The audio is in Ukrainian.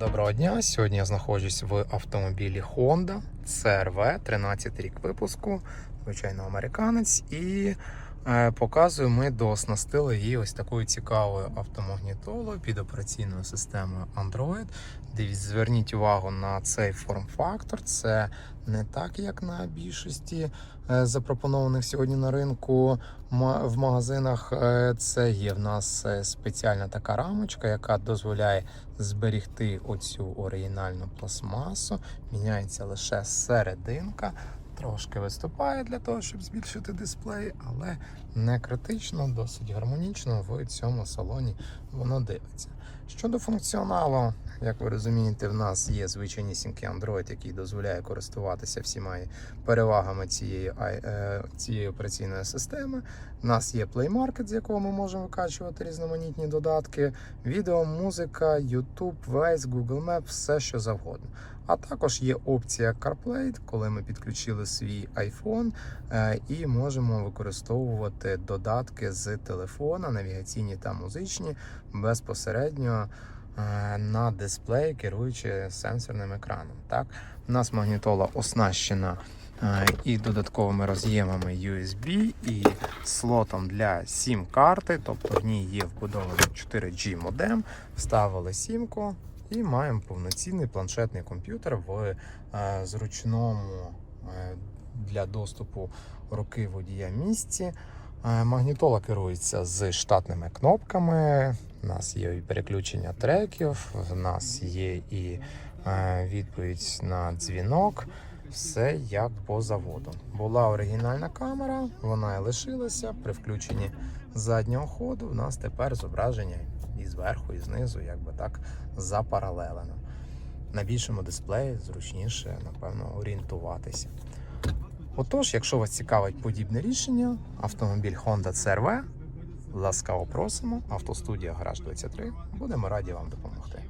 Доброго дня. Сьогодні я знаходжусь в автомобілі Honda CRV, 13 рік випуску, звичайно, американець. І показую, ми дооснастили її ось такою цікавою автомагнітолою під операційною системою Android. Дивіться, зверніть увагу на цей форм-фактор. Це не так, як на більшості е, запропонованих сьогодні на ринку в магазинах. Е, Це є в нас е, спеціальна така рамочка, яка дозволяє зберігти оцю оригінальну пластмасу. Міняється лише серединка. Трошки виступає для того, щоб збільшити дисплей, але не критично, досить гармонічно в цьому салоні воно дивиться. Щодо функціоналу, як ви розумієте, в нас є звичайнісінький Android, який дозволяє користуватися всіма перевагами цієї, е, цієї операційної системи. У нас є Play Market, з якого ми можемо викачувати різноманітні додатки, відео, музика, YouTube, Waze, Google Maps, все що завгодно. А також є опція CarPlay, коли ми підключили свій iPhone е, і можемо використовувати додатки з телефона, навігаційні та музичні безпосередньо на дисплей, керуючи сенсорним екраном. Так, у нас магнітола оснащена е, і додатковими роз'ємами USB, і слотом для сім-карти, тобто в ній є вбудований 4G модем, вставили сімку і маємо повноцінний планшетний комп'ютер в е, зручному е, для доступу руки водія місці. Е, Магнітола керується з штатними кнопками. У нас є і переключення треків, у нас є і е, відповідь на дзвінок. Все як по заводу. Була оригінальна камера, вона і лишилася. При включенні заднього ходу у нас тепер зображення і зверху, і знизу, якби так запаралелено. На більшому дисплеї зручніше, напевно, орієнтуватися. Отож, якщо вас цікавить подібне рішення, автомобіль Honda CR-V, ласкаво просимо, автостудія Гараж 23, будемо раді вам допомогти.